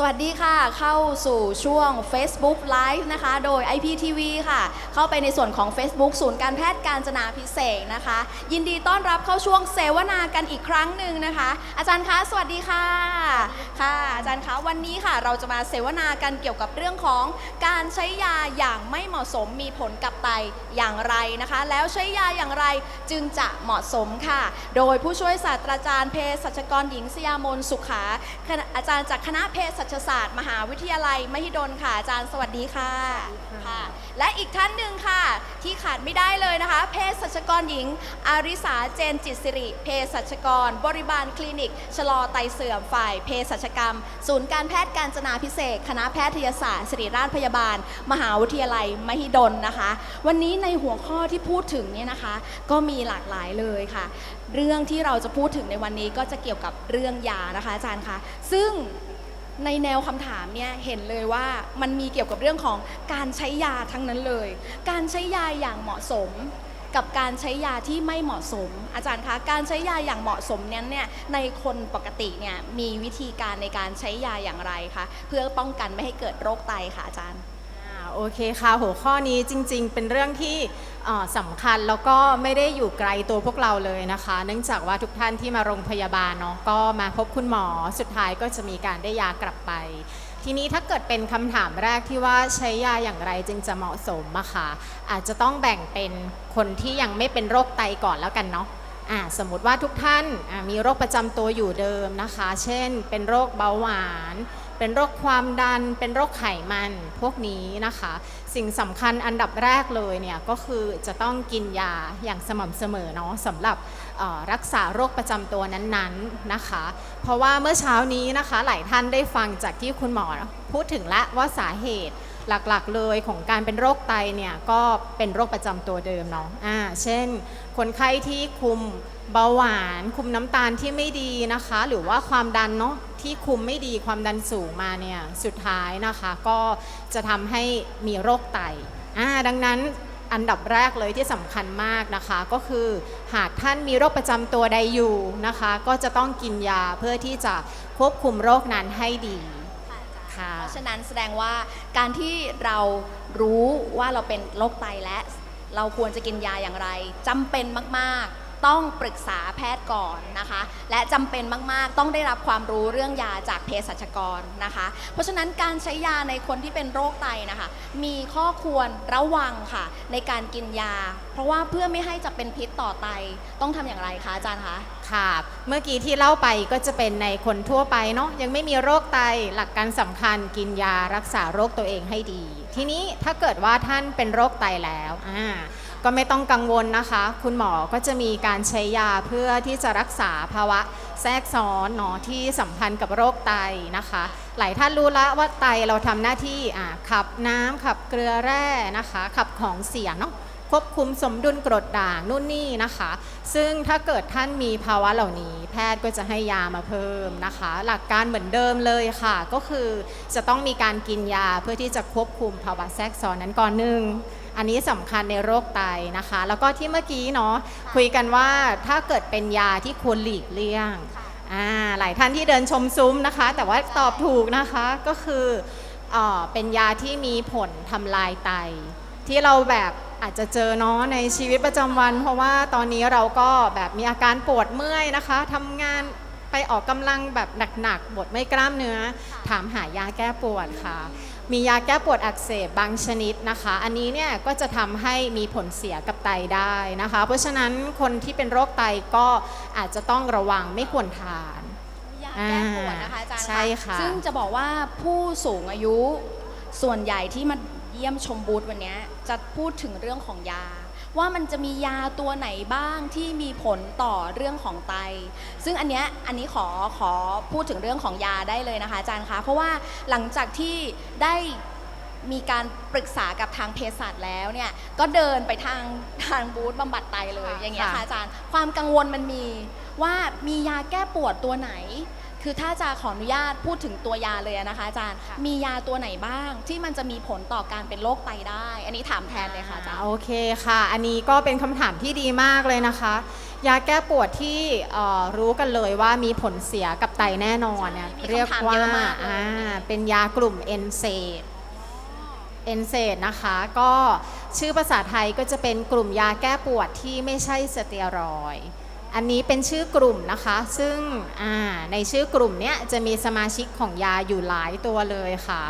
สวัสดีค่ะ เข้าสู่ช่วง Facebook Live นะคะ โดย IPTV ค่ะ เข้าไปในส่วนของ Facebook ศูนย์การแพทย์การจนาพิเศษนะคะ ยินดีต้อนรับเข้าช่วงเสวนากันอีกครั้งหนึ่งนะคะ อาจารย์คะ สวัสดีค่ะ ค่ะ อาจารย์คะ วันนี้ค่ะ เราจะมาเสวนากันเกี่ยวกับเรื่องของการใช้ยาอย่างไม่เหมาะสมมีผลกับไตอย่างไรนะคะ แล้วใช้ยาอย่างไรจึงจะเหมาะสมค่ะ โดยผู้ช่วยศาสตราจารย์เภสัชกรหญิงสยามนสุขา อาจารย์จากคณะเภสัชศาสตร์ มหาวิทยาลัย มหิดลค่ะอาจารย์สวัสดีค่ะค่ะ และอีกท่านหนึ่งค่ะ ที่ขาดไม่ได้เลยนะคะเภสัชกรหญิง อาริสาเจนจิตสิริเภสัชกร บริบาลคลินิก ชะลอไตเสื่อมฝ่ายเภสัชกรรม ศูนย์การแพทย์การจนาพิเศษกคณะแพทยศาสตร์ศิริราชพยาบาล มหาวิทยาลัย มหิดลนะคะ วันนี้ในหัวข้อที่พูดถึงเนี่ยนะคะ ก็มีหลากหลายเลยค่ะ เรื่องที่เราจะพูดถึงในวันนี้ก็จะเกี่ยวกับเรื่องยานะคะอาจารย์คะซึ่ง ในแนวคำถามเนี่ยเห็นเลยว่ามันมีเกี่ยวกับเรื่องของการใช้ยาทั้งนั้นเลย การใช้ยาอย่างเหมาะสม กับการใช้ยาที่ไม่เหมาะสม อาจารย์คะการใช้ยาอย่างเหมาะสมนั้นเนี่ยในคนปกติเนี่ยมีวิธีการในการใช้ยาอย่างไรคะเพื่อป้องกันไม่ให้เกิดโรคไตค่ะอาจารย์ อ่าโอเคค่ะหัวข้อนี้จริงๆ เป็นเรื่องที่ สำคัญแล้วก็ไม่ได้อยู่ไกลตัวพวกเราเลยนะคะ เนื่องจากว่าทุกท่านที่มาโรงพยาบาลเนาะก็มาพบคุณหมอสุดท้ายก็จะมีการได้ยากลับไป ทีนี้ถ้าเกิดเป็นคำถามแรกที่ว่าใช้ยาอย่างไรจึงจะเหมาะสมอะค่ะอาจจะต้องแบ่งเป็นคนที่ยังไม่เป็นโรคไตก่อนแล้วกันเนาะสมมติว่าทุกท่านมีโรคประจำตัวอยู่เดิมนะคะ เช่น เป็นโรคเบาหวาน เป็นโรคความดัน เป็นโรคไขมันพวกนี้นะคะ สิ่งสำคัญอันดับแรกเลยเนี่ยก็คือจะต้องกินยาอย่างสม่ำเสมอเนาะสำหรับรักษาโรคประจำตัวนั้นๆนะคะ เพราะว่าเมื่อเช้านี้นะคะหลายท่านได้ฟังจากที่คุณหมอพูดถึงและว่าสาเหตุหลักๆ เลยของการเป็นโรคไตเนี่ยก็เป็นโรคประจำตัวเดิมเนาะอ่าเช่น คนไข้ที่คุม เบาหวานคุมน้ำตาลที่ไม่ดีนะคะ หรือว่าความดันเนาะที่คุมไม่ดีความดันสูงมาเนี่ยสุดท้ายนะคะ ก็จะทำให้มีโรคไตอ่าดังนั้นอันดับแรกเลยที่สำคัญมากนะคะ ก็คือหากท่านมีโรคประจำตัวใดอยู่นะคะ ก็จะต้องกินยาเพื่อที่จะควบคุมโรคนั้นให้ดีค่ะเพราะฉะนั้นแสดงว่าการที่เรารู้ว่าเราเป็นโรคไตและ เราควรจะกินยาอย่างไรจำเป็นมาก ๆ ต้องปรึกษาแพทย์ก่อนนะคะ และจำเป็นมากๆ ต้องได้รับความรู้เรื่องยาจากเภสัชกรนะคะ เพราะฉะนั้นการใช้ยาในคนที่เป็นโรคไตนะคะ มีข้อควรระวังค่ะ ในการกินยา เพราะว่าเพื่อไม่ให้จะเป็นพิษต่อไตต้องทำอย่างไรคะอาจารย์คะค่ะ เมื่อกี้ที่เล่าไปก็จะเป็นในคนทั่วไปเนาะยังไม่มีโรคไตหลักการสำคัญกินยารักษาโรคตัวเองให้ดี ทีนี้ถ้าเกิดว่าท่านเป็นโรคไตแล้วอ่า ก็ไม่ต้องกังวลนะคะ คุณหมอก็จะมีการใช้ยาเพื่อที่จะรักษาภาวะแทรกซ้อนเนาะที่สัมพันธ์กับโรคไตนะคะ หลายท่านรู้แล้วว่าไตเราทำหน้าที่ขับน้ำขับเกลือแร่นะคะ ขับของเสียเนาะควบคุมสมดุลกรดด่างนู่นนี่นะคะ ซึ่งถ้าเกิดท่านมีภาวะเหล่านี้ แพทย์ก็จะให้ยามาเพิ่มนะคะ หลักการเหมือนเดิมเลยค่ะ ก็คือจะต้องมีการกินยาเพื่อที่จะควบคุมภาวะแทรกซ้อนนั้นก่อนหนึ่ง อันนี้สำคัญในโรคไตนะคะ แล้วก็ที่เมื่อกี้เนาะคุยกันว่าถ้าเกิดเป็นยาที่ควรหลีกเลี่ยงอ่าหลายท่านที่เดินชมซุ้มนะคะ แต่ว่าตอบถูกนะคะก็คือเอ่อเป็นยาที่มีผลทำลายไต ที่เราแบบอาจจะเจอเนาะในชีวิตประจำวัน เพราะว่าตอนนี้เราก็แบบมีอาการปวดเมื่อยนะคะทำงานไปออกกำลังแบบหนักๆปวดไม่อยกล้ามเนื้อ ถามหายาแก้ปวดค่ะ มียาแก้ปวดอักเสบบางชนิดนะคะ อันนี้เนี่ยก็จะทำให้มีผลเสียกับไตได้นะคะ เพราะฉะนั้นคนที่เป็นโรคไตก็อาจจะต้องระวังไม่ควรทาน ยาแก้ปวดนะคะอาจารย์ใช่ค่ะ ซึ่งจะบอกว่าผู้สูงอายุส่วนใหญ่ที่มาเยี่ยมชมบูธวันเนี้ยจะพูดถึงเรื่องของยา ว่ามันจะมียาตัวไหนบ้างที่มีผลต่อเรื่องของไต ซึ่งอันเนี้ยอันนี้ขอขอพูดถึงเรื่องของยาได้เลยนะคะอาจารย์คะเพราะว่าหลังจากที่ได้มีการปรึกษากับทางเภสัชแล้วเนี่ยก็เดินไปทางทางบูธบำบัดไตเลยค่ะอย่างเงี้ยค่ะค่ะอาจารย์ ความกังวลมันมีว่ามียาแก้ปวดตัวไหน คือถ้าจะขออนุญาตพูดถึงตัวยาเลยอะนะคะอาจารย์ค่ะมียาตัวไหนบ้างที่มันจะมีผลต่อการเป็นโรคไตได้ อันนี้ถามแทนเลยค่ะอาจารย์ โอเคค่ะ อันนี้ก็เป็นคำถามที่ดีมากเลยนะคะ ยาแก้ปวดที่เอ่อรู้กันเลยว่ามีผลเสียกับไตแน่นอนเนี่ยใช่มีเรียกคำถามว่าเยอะมากเลยอ่าเป็นยากลุ่มเอนเซดเอนเซดนะคะ ก็ชื่อภาษาไทยก็จะเป็นกลุ่มยาแก้ปวดที่ไม่ใช่สเตียรอยด์ อันนี้เป็นชื่อกลุ่มนะคะ ซึ่งในชื่อกลุ่มเนี้ยจะมีสมาชิกของยาอยู่หลายตัวเลยค่ะ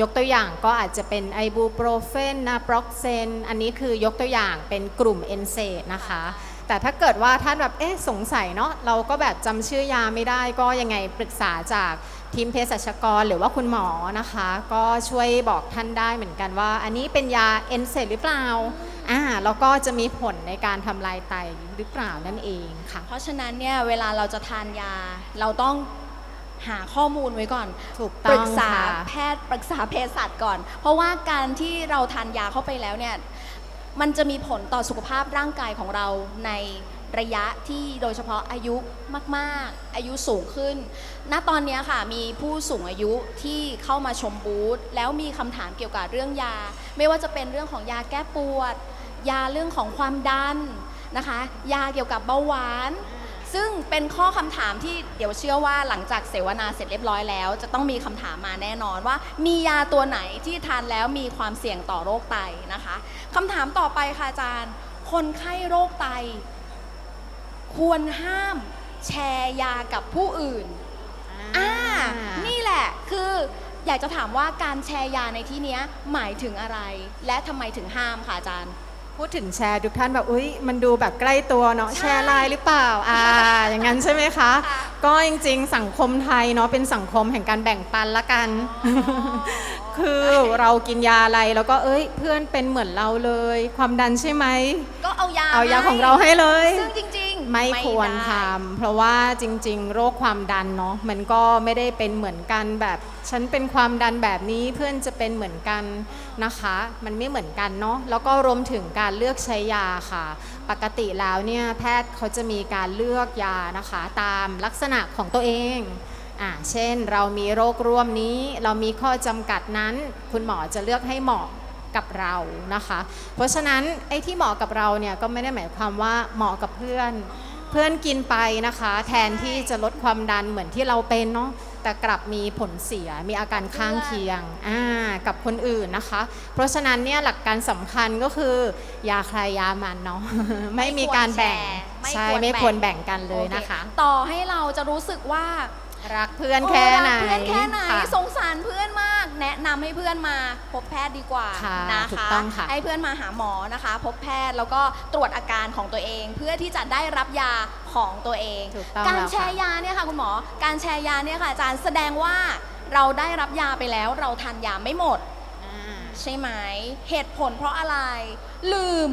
ยกตัวอย่างก็อาจจะเป็นไอบูโปรเฟนนาโปรกเซน อันนี้คือยกตัวอย่างเป็นกลุ่มเอนเซนะคะ แต่ถ้าเกิดว่าท่านแบบเอ๊ะสงสัยเนาะเราก็แบบจำชื่อยาไม่ได้ก็ยังไงปรึกษาจากทีมเภสัชกรหรือว่าคุณหมอนะคะ ก็ช่วยบอกท่านได้เหมือนกันว่า อันนี้เป็นยาเอนเซดหรือเปล่าอ่าแล้วก็จะมีผลในการทำลายไตหรือเปล่านั่นเองค่ะ เพราะฉะนั้นเนี่ยเวลาเราจะทานยาเราต้องหาข้อมูลไว้ก่อน ถูกปต้รึองกษาค่ะแพทย์ปรึกษาเภสัชก่อน เพราะว่าการที่เราทานยาเข้าไปแล้วเนี่ย มันจะมีผลต่อสุขภาพร่างกายของเราในระยะที่โดยเฉพาะอายุมากๆ อายุสูงขึ้น ณ ตอนนี้ค่ะมีผู้สูงอายุที่เข้ามาชมบูธแล้วมีคำถามเกี่ยวกับเรื่องยา ไม่ว่าจะเป็นเรื่องของยาแก้ปวด ยาเรื่องของความดันนะคะ ยาเกี่ยวกับเบาหวาน ซึ่งเป็นข้อคำถามที่เดี๋ยวเชื่อว่าหลังจากเสวนาเสร็จเรียบร้อยแล้ว จะต้องมีคำถามมาแน่นอนว่า มียาตัวไหนที่ทานแล้วมีความเสี่ยงต่อโรคไตนะคะคำถามต่อไปค่ะอาจารย์ คนไข้โรคไต ควรห้ามแชร์ยากับผู้อื่น อ่า นี่แหละ คืออยากจะถามว่าการแชร์ยาในที่เนี้ยหมายถึงอะไร และทำไมถึงห้ามค่ะอาจารย์ พูดถึงแชร์ทุกท่านแบบอุ้ยมันดูแบบใกล้ตัวเนาะใช่แชร์ไลน์หรือเปล่าอ่าอย่างนั้นใช่ไหมคะค่ะก็จริง ๆ สังคมไทยเนาะเป็นสังคมแห่งการแบ่งปันละกัน คือเรากินยาอะไรแล้วก็เอ้ย เพื่อนเป็นเหมือนเราเลย ความดันใช่ไหมก็เอายาเอายาให้ของเราให้เลย ซึ่งจริงๆ ไม่ควรได้ทำเพราะว่าจริง ๆ โรคความดันเนาะมันก็ไม่ได้เป็นเหมือนกันแบบ ฉันเป็นความดันแบบนี้เพื่อนจะเป็นเหมือนกันนะคะ มันไม่เหมือนกันเนาะแล้วก็รวมถึงการเลือกใช้ยาค่ะ ปกติแล้วเนี่ยแพทย์เขาจะมีการเลือกยานะคะ ตามลักษณะของตัวเองอ่าเช่นเรามีโรคร่วมนี้ เรามีข้อจำกัดนั้น คุณหมอจะเลือกให้เหมาะ กับเรานะคะ เพราะฉะนั้นไอ้ที่เหมาะกับเราเนี่ยก็ไม่ได้หมายความว่าเหมาะกับเพื่อน เพื่อนกินไปนะคะ แทนที่จะลดความดันเหมือนที่เราเป็นเนาะแต่กลับมีผลเสียมีอาการข้างเคียงอ่ากับคนอื่นนะคะ เพราะฉะนั้นเนี่ยหลักการสำคัญก็คือ ยาใครยามันเนาะไม่มีการแบ่งไม่ใช่ควรแบ่งไม่ควรแบ่งกันเลยนะคะโอเต่อให้เราจะรู้สึกว่า รักเพื่อนแค่ไหนโอ้รักเพื่อนแค่ไหนค่ะสงสารเพื่อนมาก แนะนำให้เพื่อนมาพบแพทย์ดีกว่าค่ะนะคะถูกต้องค่ะ ให้เพื่อนมาหาหมอนะคะ พบแพทย์แล้วก็ตรวจอาการของตัวเอง เพื่อที่จะได้รับยาของตัวเอง ถูกต้องการแล้วแชค่ะ ร์ยาเนี่ยค่ะคุณหมอ การแชร์ยาเนี่ยค่ะอาจารย์แสดงว่าเราได้รับยาไปแล้ว เราทานยาไม่หมด อ่าใช่ไหม เหตุผลเพราะอะไร ลืม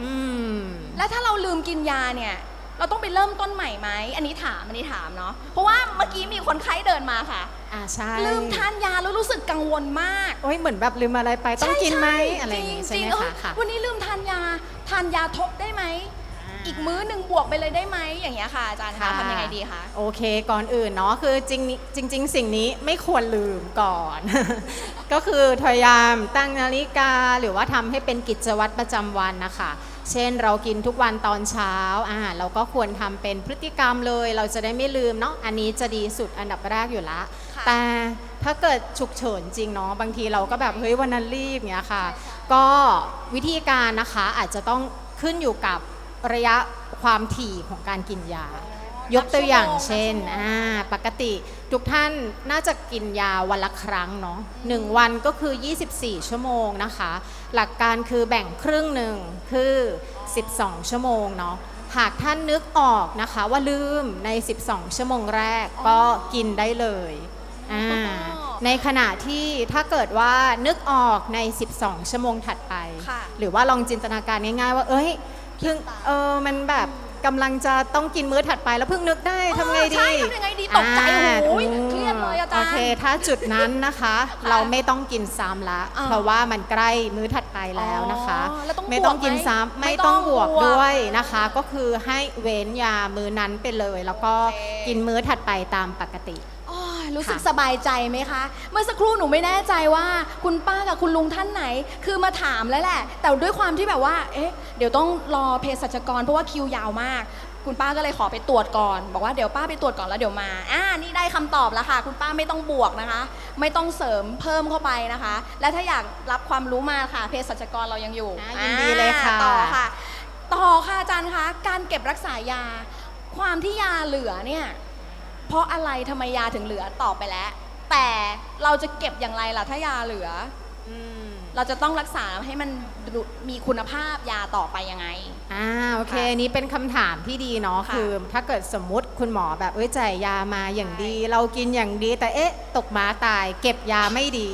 อืม แล้วถ้าเราลืมกินยาเนี่ย เราต้องไปเริ่มต้นใหม่ไหมอันนี้ถามอันนี้ถามเนาะเพราะว่าเมื่อกี้มีคนไข้เดินมาค่ะ อ่าใช่ลืมทานยาแล้วรู้สึกกังวลมากโอ้ยเหมือนแบบลืมอะไรไปต้องกินไหมใช่อะไรอย่างงี้ใช่จริไหมงๆเอ้คะยค่ะวันนี้ลืมทานยาทานยาทบได้ไหมอีกมื้อหนึ่งบวกไปเลยได้ไหมอย่างเงี้ยค่ะอาจารย์คะค่ะทำยังไงดีคะโอเค ก่อนอื่นเนาะคือจริงจริงๆสิ่งนี้ไม่ควรลืมก่อน ก็คือพยายามตั้งนาฬิกาหรือว่าทำให้เป็นกิจวัตรประจำวันนะคะ เช่นเรากินทุกวันตอนเช้าอ่าเราก็ควรทำเป็นพฤติกรรมเลย เราจะได้ไม่ลืมเนาะอันนี้จะดีสุดอันดับแรกอยู่ละค่ะแต่ถ้าเกิดฉุกเฉินจริงเนาะบางทีเราก็แบบเฮ้ยวันนั้นรีบเนี้ยค่ะ ก็วิธีการนะคะอาจจะต้องขึ้นอยู่กับระยะความถี่ของการกินยา ยกตัวอย่างเช่นอ่าปกติทุกท่านน่าจะกินยาวันละครั้งเนาะหนึ่งวันก็คือ 24 ชั่วโมงนะคะ หลักการคือแบ่งครึ่งหนึ่งคือ 12 ชั่วโมงเนาะหากท่านนึกออกนะคะว่าลืมใน 12 ชั่วโมงแรกก็กินได้เลยอ่าอ๋อในขณะที่ถ้าเกิดว่านึกออกใน 12 ชั่วโมงถัดไปค่ะหรือว่าลองจินตนาการง่ายๆว่า เอ้ยเพิ่งเออมันแบบ กำลังจะต้องกินมื้อถัดไปแล้วเพิ่งนึกได้ทำไงดีใช่ทำยังไงดีตกใจาโอ้ยเครียดเลยอาจารย์ โอเค ถ้าจุดนั้นนะคะ เราไม่ต้องกินซ้ำละ อ่าเพราะว่ามันใกล้มื้อถัดไปแล้วนะคะ อ๋อแล้วต้องไม่ต้องบวกไหมกินซ้ำไม่ไม่ต้ต้อองงบวกบวกด้วยนะคะ ก็คือให้เว้นยามื้อนั้นไปเลย แล้วก็โอเค กินมื้อถัดไปตามปกติโอ้ ยรู้สึกค่ะ สบายใจไหมคะ เมื่อสักครู่หนูไม่แน่ใจว่าคุณป้ากับคุณลุงท่านไหน คือมาถามแล้วแหละ แต่ด้วยความที่แบบว่า เอ๊ะ เดี๋ยวต้องรอเภสัชกร เพราะว่าคิวยาวมาก คุณป้าก็เลยขอไปตรวจก่อน บอกว่าเดี๋ยวป้าไปตรวจก่อนแล้วเดี๋ยวมา อ่า นี่ได้คำตอบแล้วค่ะ คุณป้าไม่ต้องบวกนะคะ ไม่ต้องเสริมเพิ่มเข้าไปนะคะ และถ้าอยากรับความรู้มาค่ะ เภสัชกรเรายังอยู่อ่ายินดีเลยค่ะ อ่าต่อค่ะ ต่อค่ะอาจารย์คะ การเก็บรักษายา ความที่ยาเหลือเนี่ย เพราะอะไรทำไมยาถึงเหลือตอบไปแล้ว แต่เราจะเก็บอย่างไรล่ะถ้ายาเหลือ อืมเราจะต้องรักษาให้มันดูมีคุณภาพยาต่อไปยังไง อ่าโอเคค่ะนี่เป็นคำถามที่ดีเนาะค่ะคือถ้าเกิดสมมุติคุณหมอแบบเอ้ยจ่ายยามาอย่างดี เรากินอย่างดี แต่เอ๊ะ ตกม้าตาย เก็บยาไม่ดี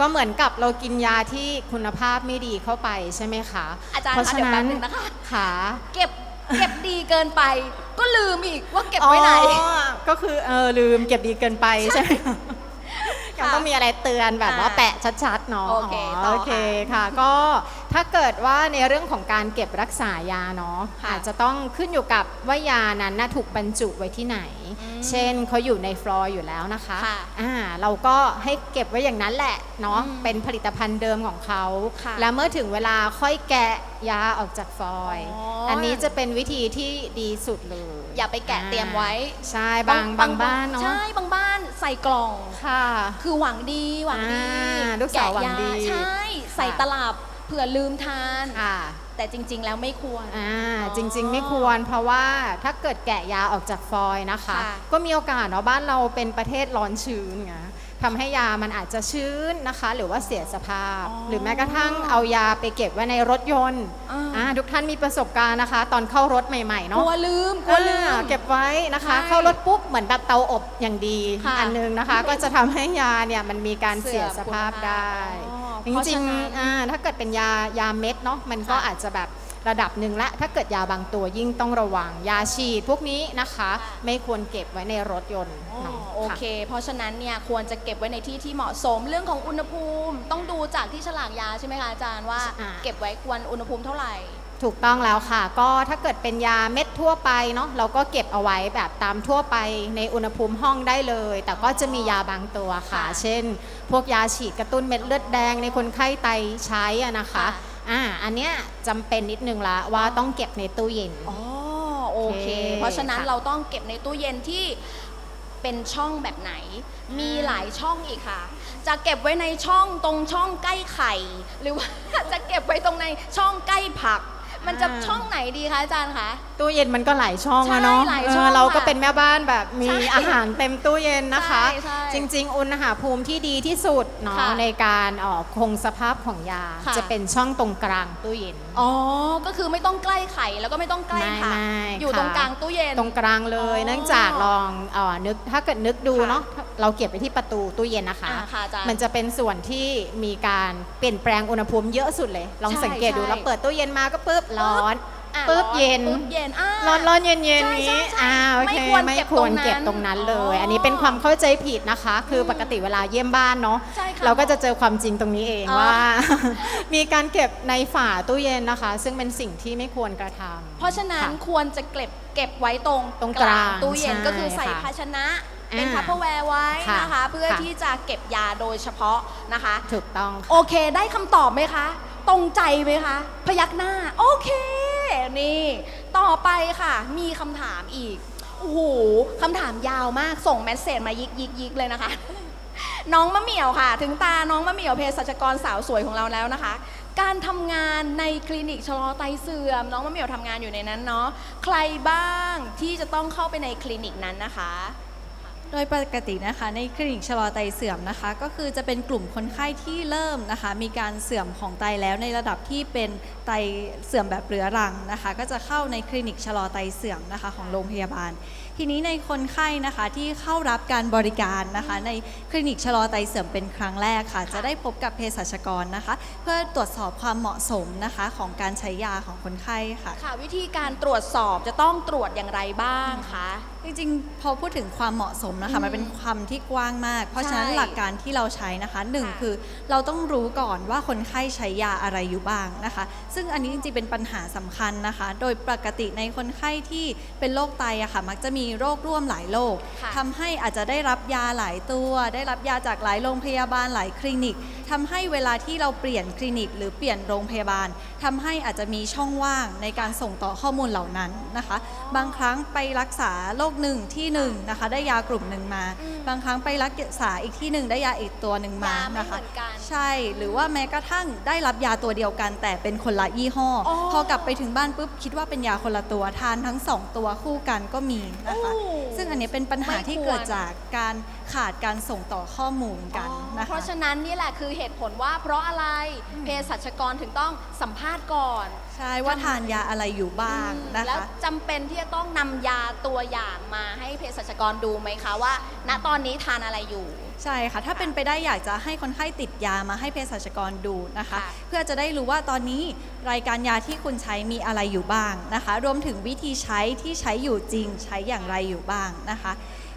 ก็เหมือนกับเรากินยาที่คุณภาพไม่ดีเข้าไปใช่ไหมคะอาจารย์เพราะคะฉะเดี๋ยวแป๊นั้บนนึงนะคะ ค่ะ เก็บ เก็บดีเกินไป ก็ลืมอีกว่าเก็บไว้ไหน อ๋อก็คือเออลืมเก็บดีเกินไปใช่ไหมคะยังต้องมีอะไรเตือนแบบว่าอ่าแปะชัดๆเนาะโอเคต่อค่ะ โอเคค่ะ ก็ ถ้าเกิดว่าในเรื่องของการเก็บรักษายาเนาะค่ะอาจจะต้องขึ้นอยู่กับว่ายานั้นน่ะถูกบรรจุไว้ที่ไหนอืมเช่นเขาอยู่ในฟลอร์อยู่แล้วนะคะค่ะอ่าเราก็ให้เก็บไว้อย่างนั้นแหละเนาะอืมเป็นผลิตภัณฑ์เดิมของเขาค่ะแล้วเมื่อถึงเวลาค่อยแกะยาออกจากฟอยล์อ๋ออัอันนี้จะเป็นวิธีที่ดีสุดเลย อย่าไปแกะเตรียมไว้ ใช่บางบางบ้านเนาะใช่บางบ้านใส่กล่องค่ะ คือหวังดีหวังดีอ่าลูกสาวหวังดีแกะยาใช่ใส่ตลับเผื่อลืมทาน ค่ะ แต่จริง ๆ แล้วไม่ควร อ่าอ๋อจริงๆไม่ควรเพราะว่าถ้าเกิดแกะยาออกจากฟอยล์นะคะ ค่ะก็มีโอกาสเนาะบ้านเราเป็นประเทศร้อนชื้นไงทำให้ยามันอาจจะชื้นนะคะ หรือว่าเสียสภาพ อ๋อหรือแม้กระทั่งเอายาไปเก็บไว้ในรถยนต์อ่า อ่าทุกท่านมีประสบการณ์นะคะ ตอนเข้ารถใหม่ๆกเนาะลัวลืมกลัวลืม อ่าเก็บไว้นะคะ ใช่เข้ารถปุ๊บเหมือนแบบเตาอบอย่างดีค่ะ อันนึงนะคะ ก็จะทำให้ยาเนี่ยมันมีการเสียสภาพได้ อ๋อ จเพราะริฉะงนั้น ๆอ่าถ้าเกิดเป็นยายาเม็ดเนาะมันก็ค่ะ อาจจะแบบระดับหนึ่งละถ้าเกิดยาบางตัวยิ่งต้องระวังยาฉีดพวกนี้นะคะค่ะไม่ควรเก็บไว้ในรถยนต์อ๋อเนาะโอเค เพราะฉะนั้นเนี่ยควรจะเก็บไว้ในที่ที่เหมาะสมเรื่องของอุณหภูมิ ต้องดูจากที่ฉลากยาใช่ไหมคะอาจารย์ว่า อ่า เก็บไว้ควรอุณหภูมิเท่าไหร่ ถูกต้องแล้วค่ะ ก็ถ้าเกิดเป็นยาเม็ดทั่วไปเนาะเราก็เก็บเอาไว้แบบตามทั่วไปในอุณหภูมิห้องได้เลย แต่ก็จะมียาบางตัวค่ะ ค่ะเช่น พวกยาฉีดกระตุ้นเม็ดเลือดแดงในคนไข้ไตใช้อะนะคะค่ะ อ่าอันเนี้ยจำเป็นนิดนึงละว่าต้องเก็บในตู้เย็น อ๋อโอเค โอเคเพราะฉะนั้นค่ะ เราต้องเก็บในตู้เย็นที่เป็นช่องแบบไหน มีหลายช่องอีกค่ะ จะเก็บไว้ในช่องตรงช่องใกล้ไข่ หรือว่า จะเก็บไว้ตรงในช่องใกล้ผัก มันจะช่องไหนดีคะอาจารย์คะ ตู้เย็นมันก็หลายช่องใช่อะเนาะหลายเออช่องเราก็ค่ะเป็นแม่บ้านแบบมีใช่อาหารเต็มตู้เย็นนะคะ ใช่ใช่จริง ๆ อุณหภูมิที่ดีที่สุดเนาะค่ะในการเอ่อคงสภาพของยา ค่ะ จะเป็นช่องตรงกลางตู้เย็น อ๋อ ก็คือไม่ต้องใกล้ไข่แล้วก็ไม่ต้องใกล้ผักไม่ไม่อยู่ค่ะ ตรงกลางตู้เย็น ตรงกลางเลย อ๋อเนื่องจากลองเออนึกถ้าเกิดนึกดูค่ะเนาะเราเก็บไปที่ประตูตู้เย็นนะคะ อ่าค่ะอาจารย์มันจะเป็นส่วนที่มีการเปลี่ยนแปลงอุณหภูมิเยอะสุดเลย ลองใช่สังเกตดูใช่แล้วเปิดตู้เย็นมาก็ปุ๊บร้อนอะปุ๊บร้อเย็นปุ๊บเย็นอ่าร้อนร้อนเย็นเย็นใช่นี้ใช่ใช่อ่าโอเคไม่ควรไม่เก็บควรตรงนั้นเก็บตรงนั้นเลย อ๋ออัอันนี้เป็นความเข้าใจผิดนะคะ คือปกติเวลาเยี่ยมบ้านเนาะใช่ค่ะเราก็จะเจอความจริงตรงนี้เองอ๋อ ว่า มีการเก็บในฝาตู้เย็นนะคะ ซึ่งเป็นสิ่งที่ไม่ควรกระทำเพราะฉะนั้นค่ะควรจะเก็บเก็บไว้ตรงตรงกลางตู้เย็นใช่ก็คือใส่ค่ะภาชนะ เป็นอ่าทัพเปอร์แวร์ไว้ค่ะนะคะ เพื่อค่ะ ที่จะเก็บยาโดยเฉพาะนะคะ ถูกต้องค่ะ โอเคได้คำตอบไหมคะ ตรงใจไหมคะ พยักหน้า โอเค นี่ ต่อไปค่ะ มีคำถามอีก โอ้โหคำถามยาวมากส่งเมสเซจมายิกยิกยิกเลยนะคะ น้องมะเหมี่ยวค่ะ ถึงตาน้องมะเหมี่ยวเภสัชกรสาวสวยของเราแล้วนะคะ การทำงานในคลินิกชะลอไตเสื่อม น้องมะเหมี่ยวทำงานอยู่ในนั้นเนาะใครบ้างที่จะต้องเข้าไปในคลินิกนั้นนะคะ ดยปกตินะคะในคลินิกชะลอไตเสื่อมนะคะ ก็คือจะเป็นกลุ่มคนไข้ที่เริ่มนะคะ มีการเสื่อมของไตแล้วในระดับที่เป็นไตเสื่อมแบบเรื้อรังนะคะ ก็จะเข้าในคลินิกชะลอไตเสื่อมนะคะของโรงพยาบาล ทีนี้ในคนไข้นะคะที่เข้ารับการบริการนะคะ ในคลินิกชะลอไตเสื่อมเป็นครั้งแรกค่ะ จะได้พบกับเภสัชกรนะคะ เพื่อตรวจสอบความเหมาะสมนะคะของการใช้ยาของคนไข้ค่ะ ค่ะ วิธีการตรวจสอบจะต้องตรวจอย่างไรบ้างคะ จริงๆ พอพูดถึงความเหมาะสมนะคะอืมมันเป็นคำที่กว้างมาก เพราะฉะนั้นใช่หลักการที่เราใช้นะคะหนึ่งค่ะคือเราต้องรู้ก่อนว่าคนไข้ใช้ยาอะไรอยู่บ้างนะคะ ซึ่งอันนี้จริงๆ เป็นปัญหาสำคัญนะคะ โดยปกติในคนไข้ที่เป็นโรคไตอะค่ะ มักจะมีโรคร่วมหลายโรคค่ะทำให้อาจจะได้รับยาหลายตัว ได้รับยาจากหลายโรงพยาบาลหลายคลินิกทำให้เวลาที่เราเปลี่ยนคลินิก หรือเปลี่ยนโรงพยาบาลทำให้อาจจะมีช่องว่างในการส่งต่อข้อมูลเหล่านั้นนะคะ บางครั้งไปรักษาโรคหนึ่งที่หนึ่งนะคะได้ยากลุ่มหนึ่งมาอืมบางครั้งไปรักษาอีกที่หนึ่งได้ยาอีกตัวหนึ่งมายาไม่นะเหคะมือนกันใช่หรือว่าแม้กระทั่งได้รับยาตัวเดียวกัน แต่เป็นคนละยี่ห้อออ พอกลับไปถึงบ้านปุ๊บคิดว่าเป็นยาคนละตัวทานทั้งสองตัวคู่กันก็มีนะคะ โอ้ ซึ่งอันนี้เป็นปัญหาไม่ที่ควรเกิดจากการขาดการส่งต่อข้อมูลกันอ๋อนะคะ เพราะฉะนั้นนี่แหละคือเหตุผลว่าเพราะอะไรเภสัชกรถึงต้องสัมภาษณ์ก่อน ใช่ว่าทานยาอะไรอยู่บ้างนะแล้วคะ จำเป็นที่จะต้องนำยาตัวอย่างมาให้เภสัชกรดูไหมคะว่า ณตอนนี้ทานอะไรอยู่ ใช่ค่ะ ถ้าเป็นไปได้อยากจะให้คนไข้ติดยามาให้เภสัชกรดูนะคะ ค่ะ เพื่อจะได้รู้ว่าตอนนี้รายการยาที่คุณใช้มีอะไรอยู่บ้างนะคะ รวมถึงวิธีใช้ที่ใช้อยู่จริงใช้อย่างไรอยู่บ้างนะคะ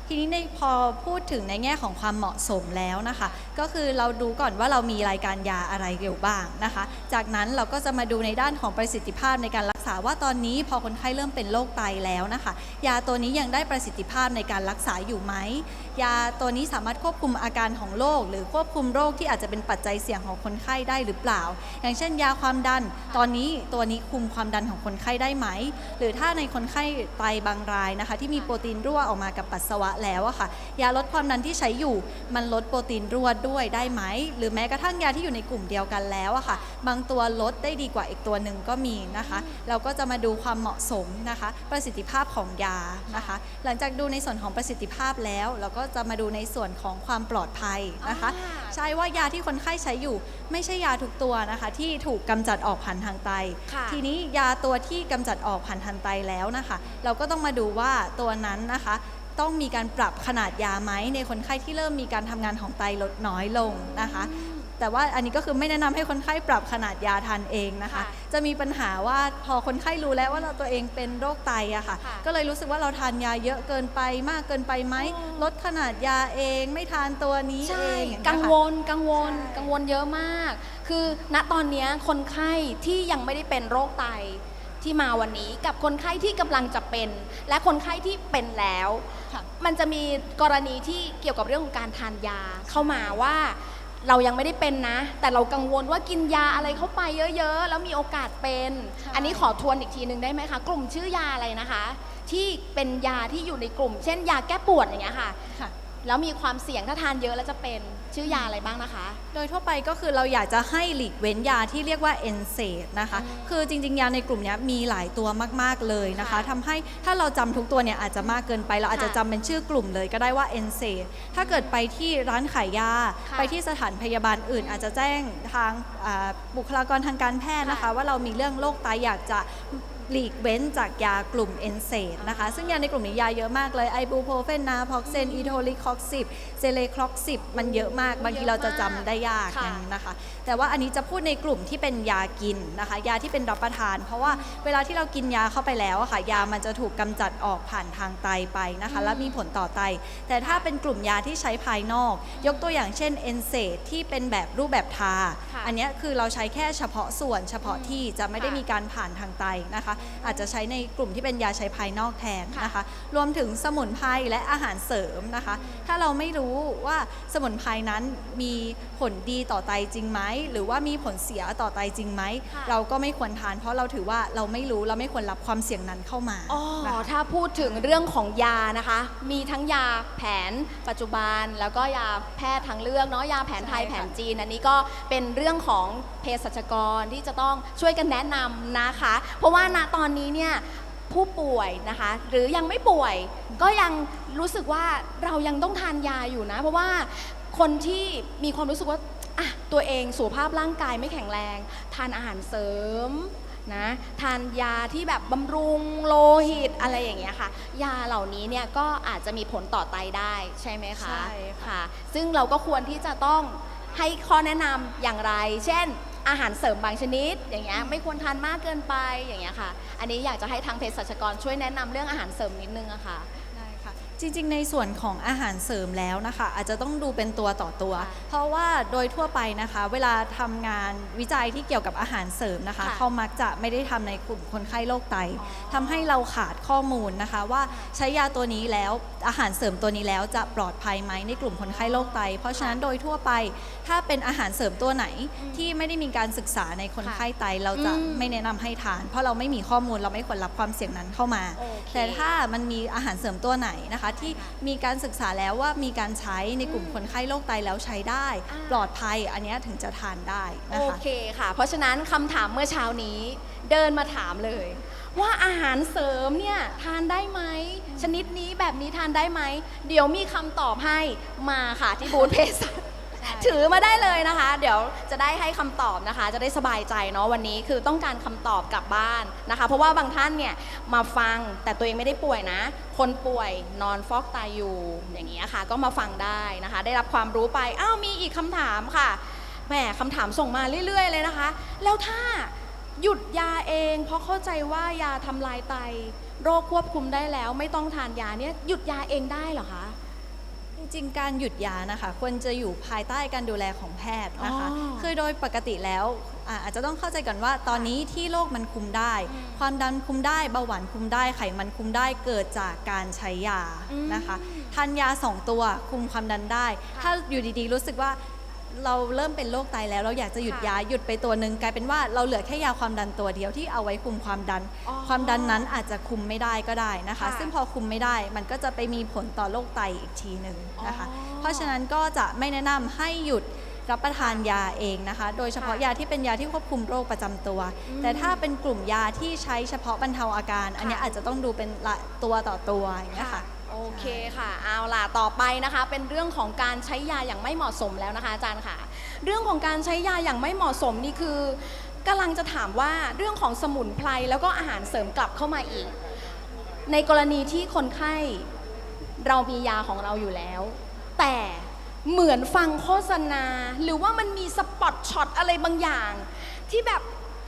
ทีนี้ในพอพูดถึงในแง่ของความเหมาะสมแล้วนะคะ ก็คือเราดูก่อนว่าเรามีรายการยาอะไรอยู่บ้างนะคะ จากนั้นเราก็จะมาดูในด้านของประสิทธิภาพในการรักษาว่าตอนนี้พอคนไข้เริ่มเป็นโรคไตแล้วนะคะ ยาตัวนี้ยังได้ประสิทธิภาพในการรักษาอยู่ไหม ยาตัวนี้สามารถควบคุมอาการของโรคหรือควบคุมโรคที่อาจจะเป็นปัจจัยเสี่ยงของคนไข้ได้หรือเปล่า อย่างเช่น ยาความดัน ตอนนี้ตัวนี้คุมความดันของคนไข้ได้ไหม หรือถ้าในคนไข้ไตบางรายนะคะ ที่มีโปรตีนรั่วออกมากับปัสสาวะแล้วอะค่ะ ยาลดความดันที่ใช้อยู่มันลดโปรตีนรั่วด้วยได้ไหม หรือแม้กระทั่งยาที่อยู่ในกลุ่มเดียวกันแล้วอะค่ะ บางตัวลดได้ดีกว่าอีกตัวหนึ่งก็มีนะคะ เราก็จะมาดูความเหมาะสมนะคะ ประสิทธิภาพของยานะคะ หลังจากดูในส่วนของประสิทธิภาพแล้วเราก็จะมาดูในส่วนของความปลอดภัยนะคะอ่าใช่ว่ายาที่คนไข้ใช้อยู่ ไม่ใช่ยาทุกตัวนะคะ ที่ถูกกำจัดออกผ่านทางไตค่ะทีนี้ยาตัวที่กำจัดออกผ่านทางไตแล้วนะคะ เราก็ต้องมาดูว่าตัวนั้นนะคะ ต้องมีการปรับขนาดยาไหมในคนไข้ที่เริ่มมีการทำงานของไตลดน้อยลงนะคะ แต่ว่าอันนี้ก็คือไม่แนะนำให้คนไข้ปรับขนาดยาทานเองนะคะค่ะจะมีปัญหาว่าพอคนไข้รู้แล้วว่าเราตัวเองเป็นโรคไตอะค่ะค่ะก็เลยรู้สึกว่าเราทานยาเยอะเกินไปมากเกินไปไหมอ๋อลดขนาดยาเองไม่ทานตัวนี้ใช่เองอย่างเงี้ยกังค่ะวลกังวลใช่กังวลเยอะมาก คือณตอนเนี้ยคนไข้ที่ยังไม่ได้เป็นโรคไตที่มาวันนี้กับคนไข้ที่กำลังจะเป็น และคนไข้ที่เป็นแล้วค่ะมันจะมีกรณีที่เกี่ยวกับเรื่องของการทานยาเข้ามาว่า เรายังไม่ได้เป็นนะ แต่เรากังวลว่ากินยาอะไรเข้าไปเยอะๆ แล้วมีโอกาสเป็นใช่อันนี้ขอทวนอีกทีหนึ่งได้ไหมคะ กลุ่มชื่อยาอะไรนะคะ ที่เป็นยาที่อยู่ในกลุ่ม เช่นยาแก้ปวดอย่างเงี้ยค่ะค่ะ แล้วมีความเสี่ยงถ้าทานเยอะแล้วจะเป็นชื่อยาอะไรบ้างนะคะ โดยทั่วไปก็คือเราอยากจะให้หลีกเว้นยาที่เรียกว่า n s a i d นะคะอืมคือจริง ๆ ยาในกลุ่มเนี้ยมีหลายตัวมาก ๆ เลยนะคะค่ะทำให้ถ้าเราจำทุกตัวเนี่ยอาจจะมากเกินไป เราอาจจะค่ะจำเป็นชื่อกลุ่มเลยก็ได้ว่า n s a i d ถ้าเกิดไปที่ร้านขายยาค่ะไปที่สถานพยาบาลอื่น อาจจะแจ้งทางอ่าบุคลากรทางการแพทย์นะคะค่ะว่าเรามีเรื่องโรคไตอยากจะ หลีกเว้นจากยากลุ่ม n s a i d นะคะ ซึ่งยาในกลุ่มนี้ยาเยอะมากเลยไอบูโพรเฟนนาพ็อกเซนอีโทลิคอกซิบเซเลคลอกซิบมันเยอะมาก บางทีเราจะจำได้ยากค่ะอย่างนี้นะคะ แต่ว่าอันนี้จะพูดในกลุ่มที่เป็นยากินนะคะ ยาที่เป็นรับประทาน เพราะว่าเวลาที่เรากินยาเข้าไปแล้วอะค่ะ ยามันจะถูกกำจัดออกผ่านทางไตไปนะคะ และมีผลต่อไต แต่ถ้าเป็นกลุ่มยาที่ใช้ภายนอก ยกตัวอย่างเช่นเอนเซดที่เป็นแบบรูปแบบทาค่ะอันเนี้ยคือเราใช้แค่เฉพาะส่วนเฉพาะที่จะไม่ได้ค่ะมีการผ่านทางไตนะคะอาจจะใช้ในกลุ่มที่เป็นยาใช้ภายนอกแทนค่ะนะคะ รวมถึงสมุนไพรและอาหารเสริมนะคะ ถ้าเราไม่รู้ว่าสมุนไพรนั้นมีผลดีต่อไตจริงไหมหรือว่ามีผลเสียต่อไตจริงไหมค่ะเราก็ไม่ควรทาน เพราะเราถือว่าเราไม่รู้เราไม่ควรรับความเสี่ยงนั้นเข้ามาอ๋อนะคะถ้าพูดถึงเรื่องของยานะคะ มีทั้งยาแผนปัจจุบัน แล้วก็ยาแพทย์ทางเลือกเนาะยาแผนไทยใช่ค่ะแผนจีน อันนี้ก็เป็นเรื่องของเภสัชกรที่จะต้องช่วยกันแนะนำนะคะ เพราะว่าณตอนนี้เนี่ยผู้ป่วยนะคะ หรือยังไม่ป่วยก็ยังรู้สึกว่าเรายังต้องทานยาอยู่นะ เพราะว่าคนที่มีความรู้สึกว่าอะตัวเองสุขภาพร่างกายไม่แข็งแรง ทานอาหารเสริมนะทานยาที่แบบบำรุงโลหิตอะไรอย่างเงี้ยค่ะ ยาเหล่านี้เนี่ยก็อาจจะมีผลต่อไตได้ใช่ไหมคะใช่ค่ะค่ะซึ่งเราก็ควรที่จะต้องให้ข้อแนะนำอย่างไร เช่น อาหารเสริมบางชนิด อย่างเงี้ยไม่ควรทานมากเกินไปอย่างเงี้ยค่ะ อันนี้อยากจะให้ทางเภสัชกรช่วยแนะนำเรื่องอาหารเสริมนิดนึงอะค่ะได้ค่ะ จริงๆ ในส่วนของอาหารเสริมแล้วนะคะ อาจจะต้องดูเป็นตัวต่อตัวค่ะเพราะว่าโดยทั่วไปนะคะ เวลาทำงานวิจัยที่เกี่ยวกับอาหารเสริมนะคะค่ะเขามักจะไม่ได้ทำในกลุ่มคนไข้โรคไตอ๋อทำให้เราขาดข้อมูลนะคะ ว่าใช้ยาตัวนี้แล้วอาหารเสริมตัวนี้แล้วจะปลอดภัยไหมในกลุ่มคนไข้โรคไต เพราะฉะนั้นโดยทั่วไป ถ้าเป็นอาหารเสริมตัวไหนที่ไม่ได้มีการศึกษาในคนไข้ไต เราจะอืมไม่แนะนำให้ทาน เพราะเราไม่มีข้อมูลเราไม่ควรรับความเสี่ยงนั้นเข้ามาโอเคแต่ถ้ามันมีอาหารเสริมตัวไหนนะคะที่มีการศึกษาแล้วว่ามีการใช้ในกลุ่มคนไข้โรคไตแล้วใช้ได้อ่าปลอดภัยอันเนี้ยถึงจะทานได้นะโอคะเคค่ะ เพราะฉะนั้นคำถามเมื่อเช้านี้เดินมาถามเลย ว่าอาหารเสริมเนี่ยทานได้ไหม ชนิดนี้แบบนี้ทานได้ไหม เดี๋ยวมีคำตอบให้มาค่ะที่บูธเภสัช ถือมาได้เลยนะคะ เดี๋ยวจะได้ให้คำตอบนะคะ จะได้สบายใจเนาะวันนี้คือต้องการคำตอบกลับบ้านนะคะ เพราะว่าบางท่านเนี่ยมาฟังแต่ตัวเองไม่ได้ป่วยนะ คนป่วยนอนฟอกไตอยู่อย่างนี้ยค่ะ ก็มาฟังได้นะคะ ได้รับความรู้ไปอ้าวมีอีกคำถามค่ะแหมคำถามส่งมาเรื่อย ๆ เลยนะคะ แล้วถ้าหยุดยาเอง เพราะเข้าใจว่ายาทำลายไต โรคควบคุมได้แล้ว ไม่ต้องทานยาเนี่ยหยุดยาเองได้เหรอคะ จริงๆ การหยุดยานะคะควรจะอยู่ภายใต้การดูแลของแพทย์นะคะ อ๋อคือโดยปกติแล้วอ่าอาจจะต้องเข้าใจก่อนว่าตอนนี้ที่โรคมันคุมได้ ความดันคุมได้เบาหวานคุมได้ไขมันคุมได้เกิดจากการใช้ยาอืมนะคะทานยาสองตัวคุมความดันได้ ถ้าอยู่ดีๆ รู้สึกว่า เราเริ่มเป็นโรคไตแล้ว เราอยากจะหยุดค่ะยาหยุดไปตัวหนึ่งกลายเป็นว่าเราเหลือแค่ยาความดันตัวเดียวที่เอาไว้คุมความดัน อ๋อความดันนั้นอาจจะคุมไม่ได้ก็ได้นะคะ ค่ะซึ่งพอคุมไม่ได้มันก็จะไปมีผลต่อโรคไตอีกทีหนึ่งนะคะ อ๋อเพราะฉะนั้นก็จะไม่แนะนำให้หยุดรับประทานยาเองนะคะ โดยเฉพาะค่ะยาที่เป็นยาที่ควบคุมโรคประจำตัว อืมแต่ถ้าเป็นกลุ่มยาที่ใช้เฉพาะบรรเทาอาการ อันเนี้ยค่ะอาจจะต้องดูเป็นละตัวต่อตัวอย่างเงี้ยค่ะ โอเคค่ะ เอาล่ะ ต่อไปนะคะ เป็นเรื่องของการใช้ยาอย่างไม่เหมาะสมแล้วนะคะอาจารย์ค่ะ เรื่องของการใช้ยาอย่างไม่เหมาะสมนี่คือกำลังจะถามว่าเรื่องของสมุนไพรแล้วก็อาหารเสริมกลับเข้ามาอีก ในกรณีที่คนไข้เรามียาของเราอยู่แล้ว แต่เหมือนฟังโฆษณา หรือว่ามันมีสปอตช็อตอะไรบางอย่าง ที่แบบ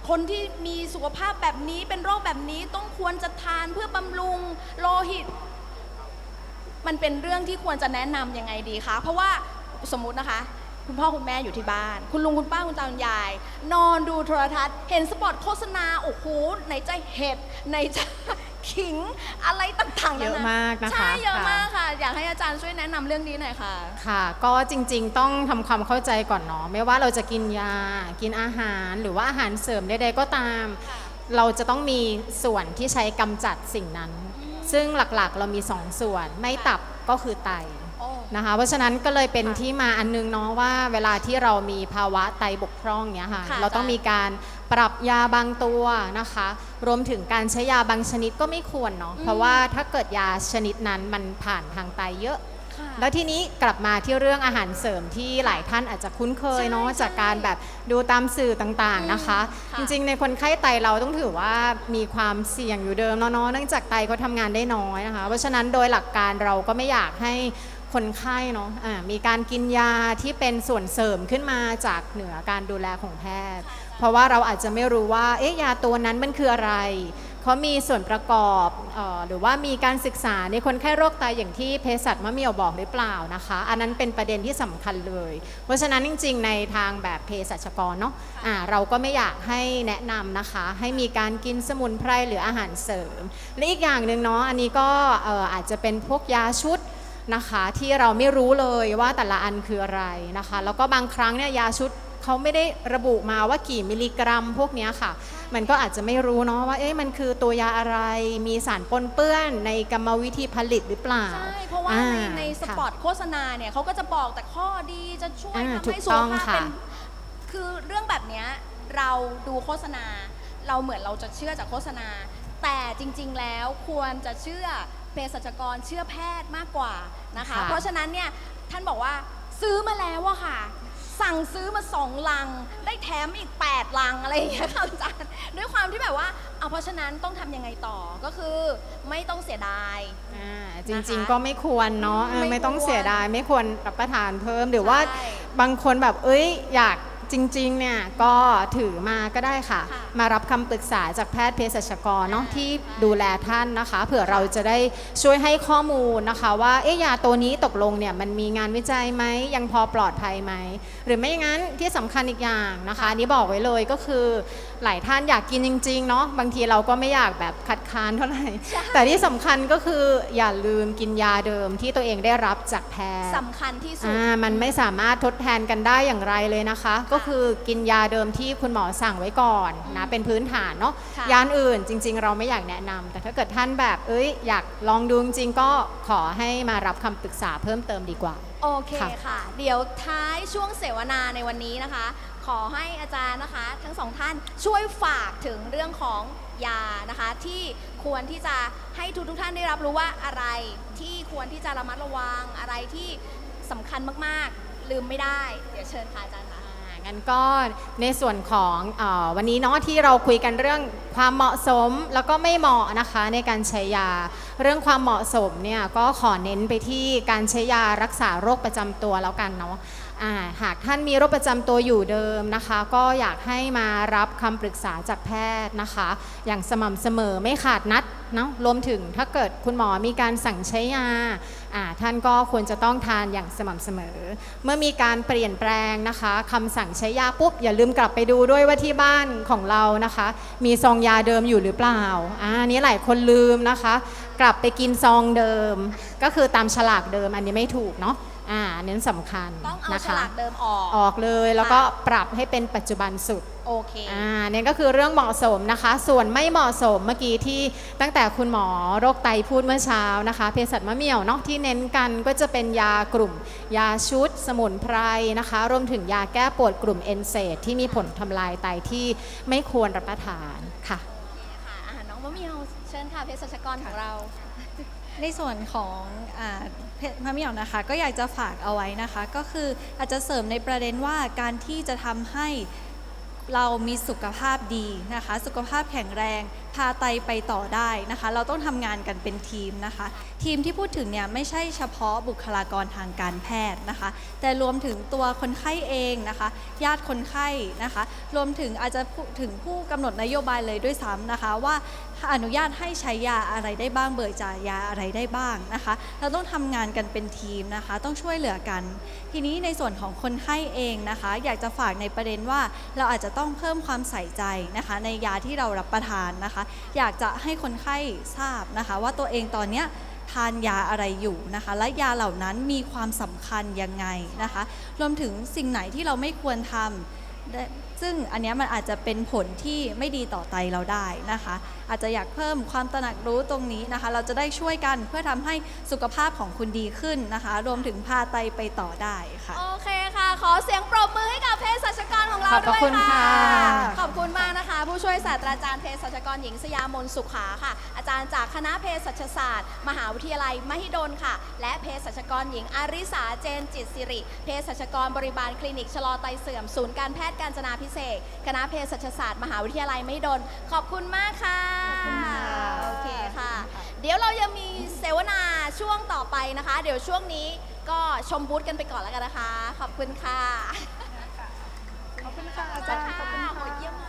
คนที่มีสุขภาพแบบนี้เป็นโรคแบบนี้ต้องควรจะทานเพื่อบำรุงโลหิต มันเป็นเรื่องที่ควรจะแนะนำยังไงดีคะ เพราะว่าสมมุตินะคะ คุณพ่อคุณแม่อยู่ที่บ้าน คุณลุงคุณป้าคุณตาคุณยาย นอนดูโทรทัศน์ เห็นสปอตโฆษณาโอ้โหไหนจะเห็ดไหนจะขิงอะไรต่างๆเยอะนนมากนะคะใช่เยอะค่ะมากค่ะ อยากให้อาจารย์ช่วยแนะนำเรื่องนี้หน่อยค่ะ ค่ะ ก็จริงๆต้องทำความเข้าใจก่อนเนาะไม่ว่าเราจะกินยา กินอาหารหรือว่าอาหารเสริมใดๆก็ตาม เราจะต้องมีส่วนที่ใช้กำจัดสิ่งนั้น ซึ่งหลักๆเรามีสองส่วน ไม่ตับก็คือไตโอ้นะคะเพราะฉะนั้นก็เลยเป็นค่ะที่มาอันนึงเนาะว่า เวลาที่เรามีภาวะไตบกพร่องเนี้ยค่ะค่ะเราต้องมีการปรับยาบางตัวนะคะ รวมถึงการใช้ยาบางชนิดก็ไม่ควรเนาะเพราะว่าถ้าเกิดยาชนิดนั้นมันผ่านทางไตเยอะค่ะ แล้วทีนี้กลับมาที่เรื่องอาหารเสริมที่หลายท่านอาจจะคุ้นเคยเนาะใช่จากการแบบดูตามสื่อต่างๆนะคะอืมค่ะจริงๆ ในคนไข้ไตเราต้องถือว่ามีความเสี่ยงอยู่เดิมเนาะเนาะเนื่องจากไตเขาทำงานได้น้อยนะคะ เพราะฉะนั้นโดยหลักการเราก็ไม่อยากให้คนไข้เนาะะมีการกินยาที่เป็นส่วนเสริมขึ้นมาจากเหนือการดูแลของแพทย์ เพราะว่าเราอาจจะไม่รู้ว่าเอ๊ะยาตัวนั้นมันคืออะไร เขามีส่วนประกอบออหรือว่ามีการศึกษาในคนไข้โรคไตอย่างที่เภสัชมะเหมียวบอกหรือเปล่านะคะ อันนั้นเป็นประเด็นที่สำคัญเลย เพราะฉะนั้นจริง ๆ ในทางแบบเภสัชกรเนาะะเราก็ไม่อยากให้แนะนำนะคะ ให้มีการกินสมุนไพรหรืออาหารเสริม และอีกอย่างหนึ่งเนาะอันนี้ก็เอ่อาจจะเป็นพวกยาชุดนะคะที่เราไม่รู้เลยว่าแต่ละอันคืออะไรนะคะ แล้วก็บางครั้งเนี่ยยาชุดเขาไม่ได้ระบุมาว่ากี่มิลลิกรัม พวกนี้ค่ะ มันก็อาจจะไม่รู้เนาะว่าเอ๊ะมันคือตัวยาอะไรมีสารปนเปื้อนในกรรมวิธีผลิตหรือเปล่า ใช่ เพราะว่าอ่ในในสค่ะปอตโฆษณาเนี่ยเขาก็จะบอกแต่ข้อดีจะช่วยอ่าทำถูให้กสุต้ของภาพค่ะเป็นคือเรื่องแบบเนี้ยเราดูโฆษณา เราเหมือนเราจะเชื่อจากโฆษณา แต่จริงๆแล้วควรจะเชื่อเภสัชกรเชื่อแพทย์มากกว่านะคะ ค่ะ เพราะฉะนั้นเนี่ยท่านบอกว่าซื้อมาแล้วอะค่ะ สั่งซื้อมาสองลัง ได้แถมอีก 8 ลังอะไรอย่างเงี้ยค่ะอาจารย์ด้วยความที่แบบว่าเอาเพราะฉะนั้นต้องทำยังไงต่อก็คือไม่ต้องเสียดาย อ่าจนะคะริงๆก็ไม่ควรเนาะเออไม่ไม่ต้องควรเสียดายไม่ควรรับประทานเพิ่มหรือว่าใช่บางคนแบบเอ้ยอยาก จริงๆ เนี่ยก็ถือมาก็ได้ค่ะค่ะ มารับคำปรึกษาจากแพทย์เภสัชกรเนาะอ่าที่ใช่ดูแลท่านนะคะ เผื่อเราจะได้ช่วยให้ข้อมูลนะคะ ว่าเอ๊ะยาตัวนี้ตกลงเนี่ยมันมีงานวิจัยไหมยังพอปลอดภัยไหมหรือไม่งั้นที่สำคัญอีกอย่างนะคะอันนี้บอกไว้เลยก็คือ หลายท่านอยากกินจริงๆเนาะบางทีเราก็ไม่อยากแบบคัดค้านเท่าไหร่ แต่ที่สำคัญก็คืออย่าลืมกินยาเดิมที่ตัวเองได้รับจากแพทย์สำคัญที่สุดอ่ามันไม่สามารถทดแทนกันได้อย่างไรเลยนะคะ ก็คือกินยาเดิมที่คุณหมอสั่งไว้ก่อนนะเป็นพื้นฐานเนาะค่ะยาอื่นจริง ๆ เราไม่อยากแนะนำแต่ถ้าเกิดท่านแบบเอ้ยอยากลองดูจริงๆก็ขอให้มารับคำปรึกษาเพิ่มเติมดีกว่า โอเคค่ะ ค่ะ เดี๋ยวท้ายช่วงเสวนาในวันนี้นะคะ ขอให้อาจารย์นะคะ ทั้งสองท่านช่วยฝากถึงเรื่องของยานะคะ ที่ควรที่จะให้ทุกทุกๆท่านได้รับรู้ว่าอะไรที่ควรที่จะระมัดระวังอะไรที่สำคัญมากๆ ลืมไม่ได้ เดี๋ยวเชิญค่ะอาจารย์ค่ะอ่า งั้นก็ในส่วนของอวันนี้เนาะที่เราคุยกันเรื่องความเหมาะสมแล้วก็ไม่เหมาะนะคะในการใช้ยา เรื่องความเหมาะสมเนี่ยก็ขอเน้นไปที่การใช้ยารักษาโรคประจำตัวแล้วกันเนาะหากท่านมีโรคประจำตัวอยู่เดิมนะคะ ก็อยากให้มารับคำปรึกษาจากแพทย์นะคะ อย่างสม่ำเสมอไม่ขาดนัดเนาะรวมถึงถ้าเกิดคุณหมอมีการสั่งใช้ยา ท่านก็ควรจะต้องทานอย่างสม่ำเสมอ เมื่อมีการเปลี่ยนแปลงนะคะคำสั่งใช้ยาปุ๊บอย่าลืมกลับไปดูด้วยว่าที่บ้านของเรานะคะ มีซองยาเดิมอยู่หรือเปล่าอ่าอันนี้หลายคนลืมนะคะ กลับไปกินซองเดิม ก็คือตามฉลากเดิมอันนี้ไม่ถูกเนาะอ่าอันนี้สำคัญต้องเอานะฉคะลากเดิมออก ออกเลยแล้วก็ปรับให้เป็นปัจจุบันสุด โอเค อ่าเนี่ยก็คือเรื่องเหมาะสมนะคะ ส่วนไม่เหมาะสมเมื่อกี้ที่ตั้งแต่คุณหมอโรคไตพูดเมื่อเช้านะคะเภสัชมะเหมี่ยวเนาะที่เน้นกันก็จะเป็นยากลุ่ม ยาชุด สมุนไพรนะคะ รวมถึงยาแก้ปวดกลุ่มเอนเซดที่มีผลทำลายไตที่ไม่ควรรับประทานค่ะ ค่ะอาหารน้องมะเหมียวเชิญค่ะเภสัชกรของเรา ในส่วนของอาเพจพระเหมียวนะคะ ก็อยากจะฝากเอาไว้นะคะ ก็คืออาจจะเสริมในประเด็นว่าการที่จะทำให้ เรามีสุขภาพดีนะคะ สุขภาพแข็งแรง พาไตไปต่อได้นะคะ เราต้องทำงานกันเป็นทีมนะคะ ทีมที่พูดถึงเนี่ยไม่ใช่เฉพาะบุคลากรทางการแพทย์นะคะ แต่รวมถึงตัวคนไข้เองนะคะ ญาติคนไข้นะคะ รวมถึงอาจจะถึงผู้กำหนดนโยบายเลยด้วยซ้ำนะคะว่า อนุญาตให้ใช้ยาอะไรได้บ้างเบิกจ่ายยาอะไรได้บ้างนะคะ เราต้องทำงานกันเป็นทีมนะคะ ต้องช่วยเหลือกัน ทีนี้ในส่วนของคนไข้เองนะคะ อยากจะฝากในประเด็นว่าเราอาจจะต้องเพิ่มความใส่ใจนะคะ ในยาที่เรารับประทานนะคะ อยากจะให้คนไข้ทราบนะคะ ว่าตัวเองตอนเนี้ยทานยาอะไรอยู่นะคะ และยาเหล่านั้นมีความสำคัญยังไงนะคะ รวมถึงสิ่งไหนที่เราไม่ควรทำซึ่งอันนี้มันอาจจะเป็นผลที่ไม่ดีต่อไตเราได้นะคะ อาจจะอยากเพิ่มความตระหนักรู้ตรงนี้นะคะ เราจะได้ช่วยกันเพื่อทำให้สุขภาพของคุณดีขึ้นนะคะ รวมถึงพาไตไปต่อได้ค่ะ โอเคค่ะ ขอเสียงปรบมือให้กับเภสัชกรของเราขอบพด้ระวยคุณค่ะค่ะ ขอบคุณมากนะคะ ผู้ช่วยศาสตราจารย์เภสัชกรหญิงสยามนสุขาค่ะ อาจารย์จากคณะเภสัชศาสตร์ มหาวิทยาลัยมหิดลค่ะ และเภสัชกรหญิงอาริสาเจนจิตสิริ เภสัชกรบริบาลคลินิกชะลอไตเสื่อมศูนย์การแพทย์การจนาพิเศษกคณะเภสัชศาสตร์ มหาวิทยาลัยมหิดล ขอบคุณมากค่ะโอเคค่ะ เดี๋ยวเรายังมีเสวนาช่วงต่อไปนะคะ เดี๋ยวช่วงนี้ก็ชมบูธกันไปก่อนแล้วกันนะคะ ขอบคุณค่ะ ขอบคุณค่ะอาจารย์ขอบคุณค่ะ โหเยี่ยมมาก